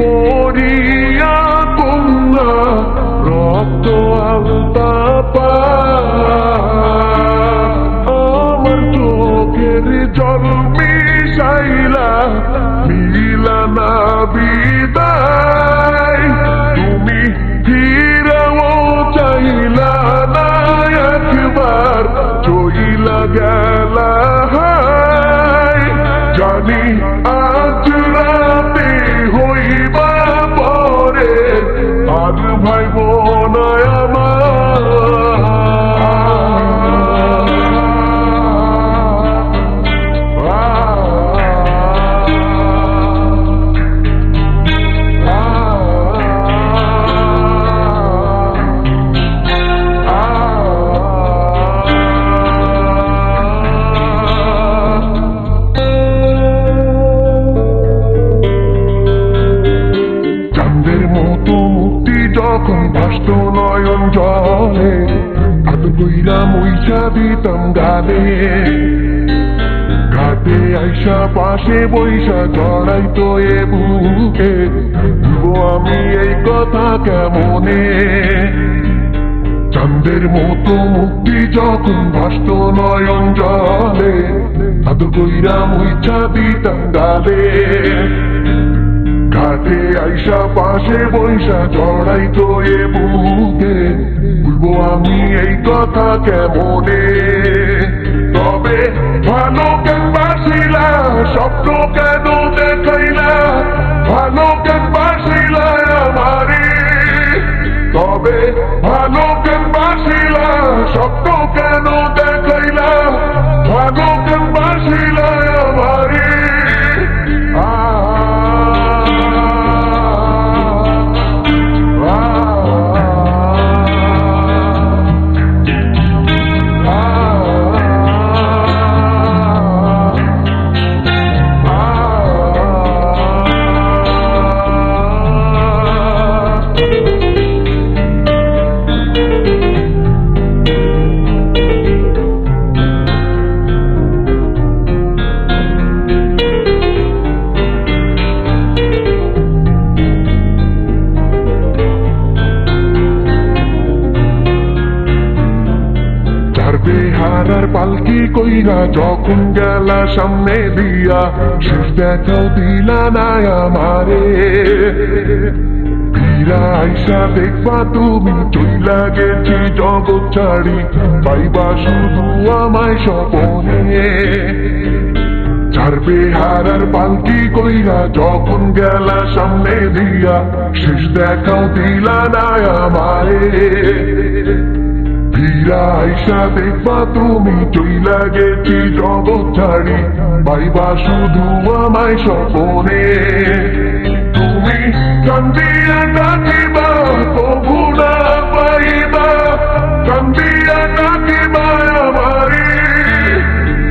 পড়িয়া তোমরা রক্ত আলতা আমার চোখের জল মিশাইলা মিলানা বিদায়। তুমি ফিরেও চাইলা না একবার, চইলা গেলা জানি যখন ভাসত নয়ন জলে আত কইরা মইসা দিতাম গালে ঘাটে আইসা পাশে বৈশা জড়াই তো এ বুকে আমি এই কথা কেমনে? চাঁদের মতো মুক্তি যখন ভাসত নয়ন জলে আত কইরা মইসা দিতাম গালে ঘাটে আইসা, পাশে বৈশা জড়াই তো এ বুকে। বলব, আমি এই কথা কেমনে? তবে ভালো কেন বাসিলা, স্বপ্ন কেন দেখাইলা? ভালো কেন বাসিলা আমারে। তবে ভালো কেন বাসিলা, স্বপ্ন হারার পালকি কইরা যখন গেলা সামনে দিয়া শেষ দেখাও দিলা না আমারে। ফিরা আইসা দেখবা তুমি চইলা গেছি জগৎ ছাড়ি পাইবা শুধু আমায় স্বপনে ছাড়বে হারার পালকি কইরা যখন গেলা সামনে দিয়া শেষ দেখাও দিলা না আমারে ফিরা আইসা দেখবা তুমি চইলা গেছি জগৎ ছাড়ি পাইবা শুধু আমায় স্বপনে তুমি কান্দিয়া ডাকিবা তবু না পাইবা। কান্দিয়া ডাকিবা আমারে।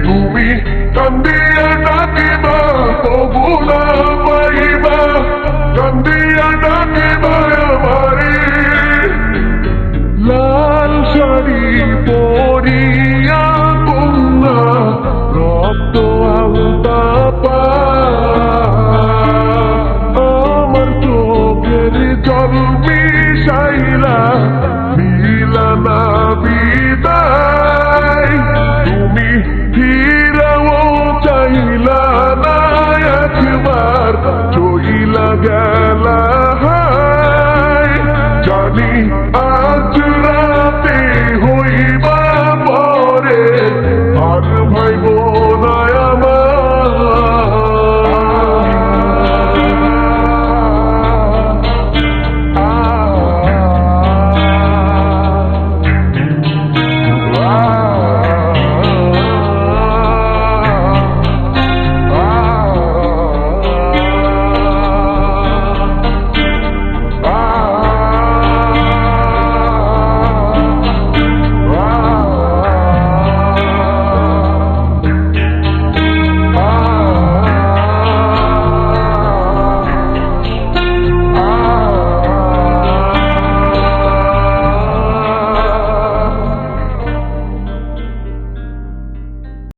তুমি কান্দিয়া ডাকিবা তবু না পাইবা। কান্দিয়া ডাকিবা আমারে। লাল শাড়ি পরিয়া, কন্যা, রক্ত আলতা পা গেলা হায় জানি